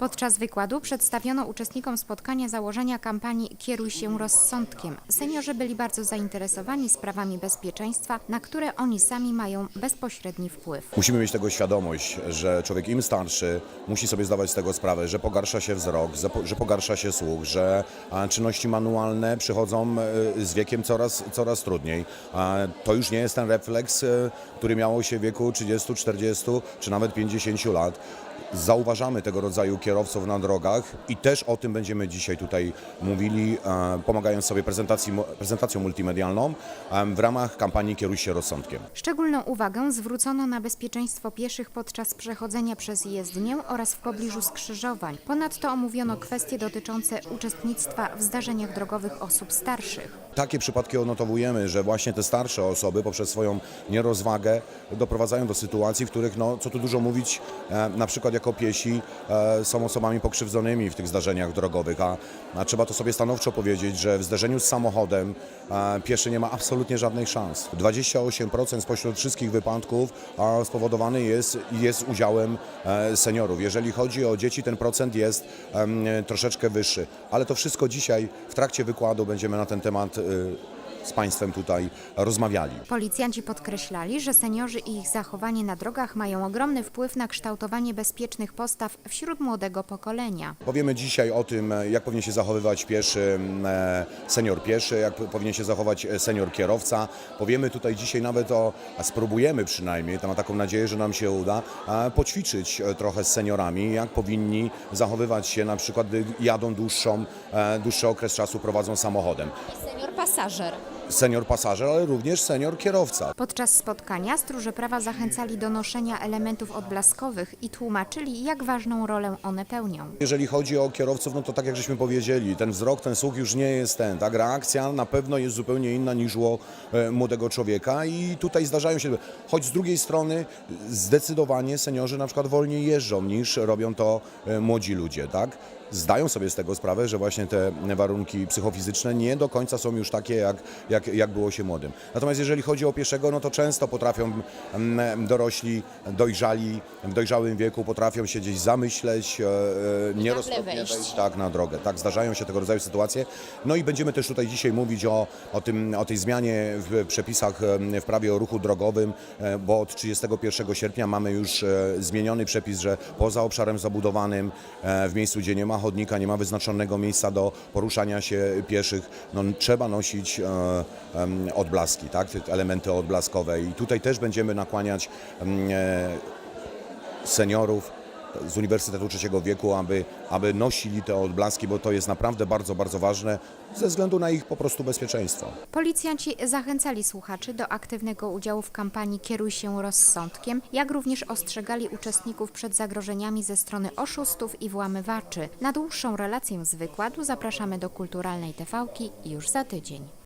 Podczas wykładu przedstawiono uczestnikom spotkania założenia kampanii Kieruj się rozsądkiem. Seniorzy byli bardzo zainteresowani sprawami bezpieczeństwa, na które oni sami mają bezpośredni wpływ. Musimy mieć tego świadomość, że człowiek im starszy musi sobie zdawać z tego sprawę, że pogarsza się wzrok, że pogarsza się słuch, że czynności manualne przychodzą e, z wiekiem coraz, coraz trudniej. To już nie jest ten refleks, e, który miało się w wieku 30, 40 czy nawet 50 lat. Zauważamy tego rodzaju kierowców na drogach i też o tym będziemy dzisiaj tutaj mówili, e, pomagając sobie prezentacji, prezentacją multimedialną e, w ramach kampanii Kieruj się rozsądkiem. Szczególną uwagę zwrócono na bezpieczeństwo pieszych podczas przechodzenia przez jezdnię oraz w pobliżu skrzyżowań. Ponadto omówiono kwestie dotyczące uczestnictwa w zdarzeniach drogowych osób starszych. Takie przypadki odnotowujemy, że właśnie te starsze osoby poprzez swoją nierozwagę doprowadzają do sytuacji, w których, no, co tu dużo mówić, e, na przykład jako piesi e, są osobami pokrzywdzonymi w tych zdarzeniach drogowych, a, a trzeba to sobie stanowczo powiedzieć, że w zderzeniu z samochodem e, pieszy nie ma absolutnie żadnych szans. 28% spośród wszystkich wypadków a, spowodowany jest, jest udziałem e, seniorów. Jeżeli chodzi o dzieci, ten procent jest em, troszeczkę wyższy, ale to wszystko dzisiaj w trakcie wykładu będziemy na ten temat z Państwem tutaj rozmawiali. Policjanci podkreślali, że seniorzy i ich zachowanie na drogach mają ogromny wpływ na kształtowanie bezpiecznych postaw wśród młodego pokolenia. Powiemy dzisiaj o tym, jak powinien się zachowywać pieszy e, senior pieszy, jak powinien się zachować senior kierowca. Powiemy tutaj dzisiaj nawet o, a spróbujemy przynajmniej, to mam taką nadzieję, że nam się uda, poćwiczyć e, trochę z seniorami, jak powinni zachowywać się na przykład, gdy jadą dłuższą, e, dłuższy okres czasu, prowadzą samochodem. Senior pasażer. Senior pasażer, ale również senior kierowca. Podczas spotkania stróże prawa zachęcali do noszenia elementów odblaskowych i tłumaczyli, jak ważną rolę one pełnią. Jeżeli chodzi o kierowców, no to tak jak żeśmy powiedzieli, ten wzrok, ten słuch już nie jest ten, tak? Reakcja na pewno jest zupełnie inna niż u e, młodego człowieka i tutaj zdarzają się, choć z drugiej strony zdecydowanie seniorzy na przykład wolniej jeżdżą niż robią to e, młodzi ludzie, tak? Zdają sobie z tego sprawę, że właśnie te warunki psychofizyczne nie do końca są już takie, jak, jak, jak było się młodym. Natomiast jeżeli chodzi o pieszego, no to często potrafią mm, dorośli, dojrzali, w dojrzałym wieku potrafią się gdzieś zamyśleć, e, e, nieroztropnie wejść. tak na drogę. Tak, zdarzają się tego rodzaju sytuacje. No i będziemy też tutaj dzisiaj mówić o, o, tym, o tej zmianie w przepisach w prawie o ruchu drogowym, e, bo od 31 sierpnia mamy już zmieniony przepis, że poza obszarem zabudowanym, w miejscu, gdzie nie ma chodnika, nie ma wyznaczonego miejsca do poruszania się pieszych, no, trzeba nosić e, odblaski, tak, elementy odblaskowe. I tutaj też będziemy nakłaniać e, seniorów z Uniwersytetu Trzeciego Wieku, aby, aby nosili te odblaski, bo to jest naprawdę bardzo, bardzo ważne ze względu na ich po prostu bezpieczeństwo. Policjanci zachęcali słuchaczy do aktywnego udziału w kampanii Kieruj się rozsądkiem, jak również ostrzegali uczestników przed zagrożeniami ze strony oszustów i włamywaczy. Na dłuższą relację z wykładu zapraszamy do Kulturalnej TVki już za tydzień.